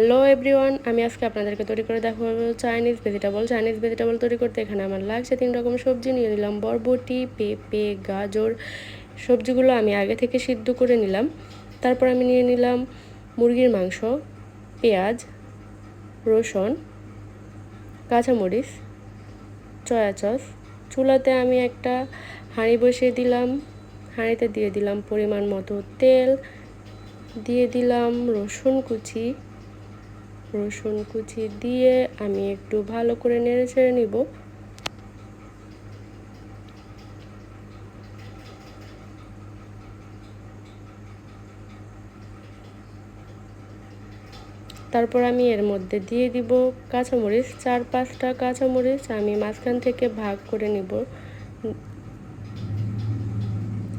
Hello everyone, আমি আজকে আপনাদেরকে তৈরি করে দেখাবো চাইনিজ ভেজিটেবল চাইনিজ ভেজিটেবল তৈরি করতে এখানে আমার লাগছে তিন রকম সবজি, নিয়ে নিলাম বরবটি, পেঁপে, গাজর। সবজিগুলো আমি আগে থেকে সিদ্ধ করে নিলাম। তারপর আমি নিয়ে নিলাম মুরগির মাংস, পেঁয়াজ, রসুন, কাঁচামরিচ চয়া সস চুলাতে আমি একটা হাঁড়ি বসিয়ে দিলাম। হাঁড়িতে দিয়ে দিলাম পরিমাণ মতো তেল। দিয়ে দিলাম রসুন কুচি। রসুন কুচি দিয়ে আমি একটু ভালো করে নেড়ে ছেড়ে নিব। তারপর আমি এর মধ্যে দিয়ে দিব কাঁচামরিচ, চার পাঁচটা কাঁচামরিচ আমি মাঝখান থেকে ভাগ করে নিব।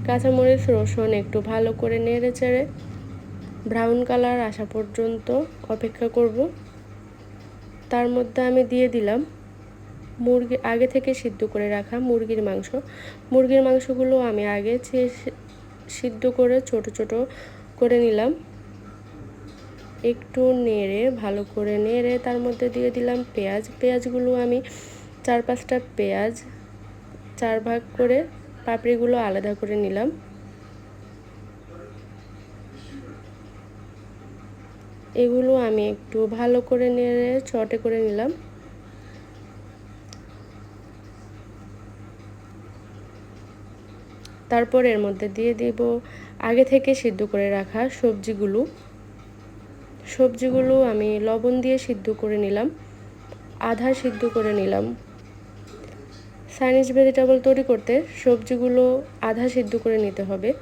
কাঁচামরিচ, রসুন একটু ভালো করে নেড়ে চেড়ে ব্রাউন কালার আসা পর্যন্ত অপেক্ষা করব। তার মধ্যে আমি দিয়ে দিলাম মুরগি, আগে থেকে সিদ্ধ করে রাখা মুরগির মাংস। মুরগির মাংসগুলো আমি আগে সিদ্ধ করে ছোট ছোট করে নিলাম। একটু নেড়ে, ভালো করে নেড়ে তার মধ্যে দিয়ে দিলাম পেঁয়াজ। পেঁয়াজগুলো আমি চার পাঁচটা পেঁয়াজ চার ভাগ করে পাপড়িগুলো আলাদা করে নিলাম। এগুলো আমি একটু ভালো করে নেড়ে চটে করে নিলাম। তারপর এর মধ্যে দিয়ে দিব আগে থেকে সিদ্ধ করে রাখা সবজিগুলো। সবজিগুলো আমি লবণ দিয়ে সিদ্ধ করে নিলাম, আধা সিদ্ধ করে নিলাম। চাইনিজ ভেজিটেবল তৈরি করতে সবজিগুলো আধা সিদ্ধ করে নিতে হবে।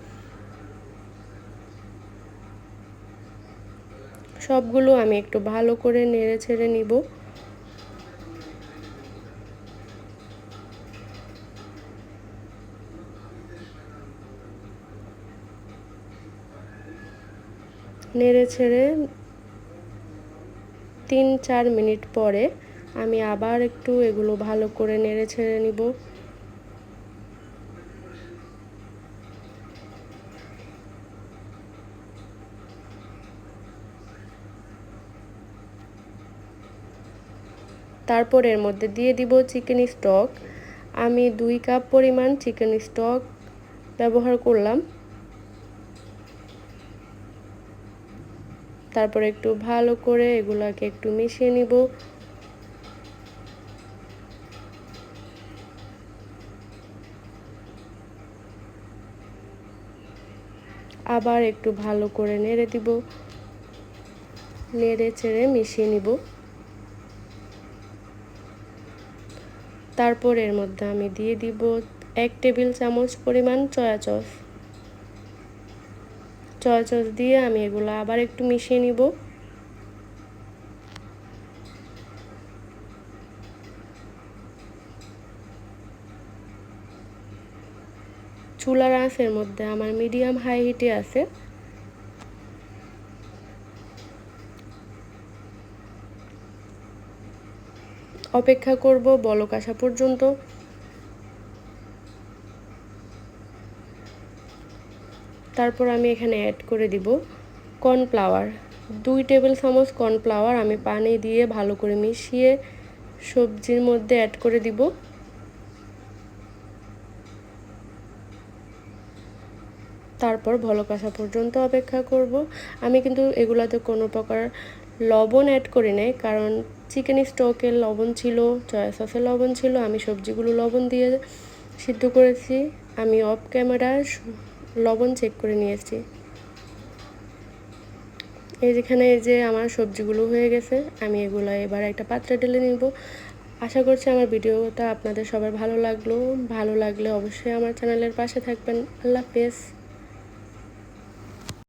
সবগুলো আমি একটু ভালো করে নেড়ে ছেড়ে নিব। নেড়ে ছেড়ে তিন চার মিনিট পরে আমি আবার একটু এগুলো ভালো করে নেড়ে ছেড়ে নিব। তারপর এর মধ্যে দিয়ে দিব চিকেন স্টক আমি দুই কাপ পরিমাণ চিকেন স্টক ব্যবহার করলাম। তারপর একটু ভালো করে এগুলাকে একটু মিশিয়ে নিব। আবার একটু ভালো করে নেড়ে দিব। নেড়ে চেড়ে মিশিয়ে নিব। তারপর এর মধ্যে আমি দিয়ে দিব এক টেবিল চামচ পরিমাণ চয়া সস চয়া সস দিয়ে আমি এগুলো আবার একটু মিশিয়ে নিব। চুলার আঁচের মধ্যে আমার মিডিয়াম হাই হিটে আছে। অপেক্ষা করব বলক আসা পর্যন্ত। তারপর আমি এখানে অ্যাড করে দিব কর্নফ্লাওয়ার দুই টেবিল চামচ কর্নফ্লাওয়ার আমি পানি দিয়ে ভালো করে মিশিয়ে সবজির মধ্যে অ্যাড করে দিব। তারপর ভলক আসা পর্যন্ত অপেক্ষা করব। আমি কিন্তু এগুলাতে কোনো প্রকার লবণ অ্যাড করি নাই, কারণ চিকেন স্টকের লবণ ছিল চয়া সসের লবণ ছিল, আমি সবজিগুলো লবণ দিয়ে সিদ্ধ করেছি। আমি অফ ক্যামেরা লবণ চেক করে নিয়েছি। এই যেখানে এই যে আমার সবজিগুলো হয়ে গেছে, আমি এগুলো এবার একটা পাত্রে ঢেলে নিব। আশা করছি আমার ভিডিওটা আপনাদের সবার ভালো লাগল। ভালো লাগলে অবশ্যই আমার চ্যানেলের পাশে থাকবেন। আল্লাহ হাফেজ।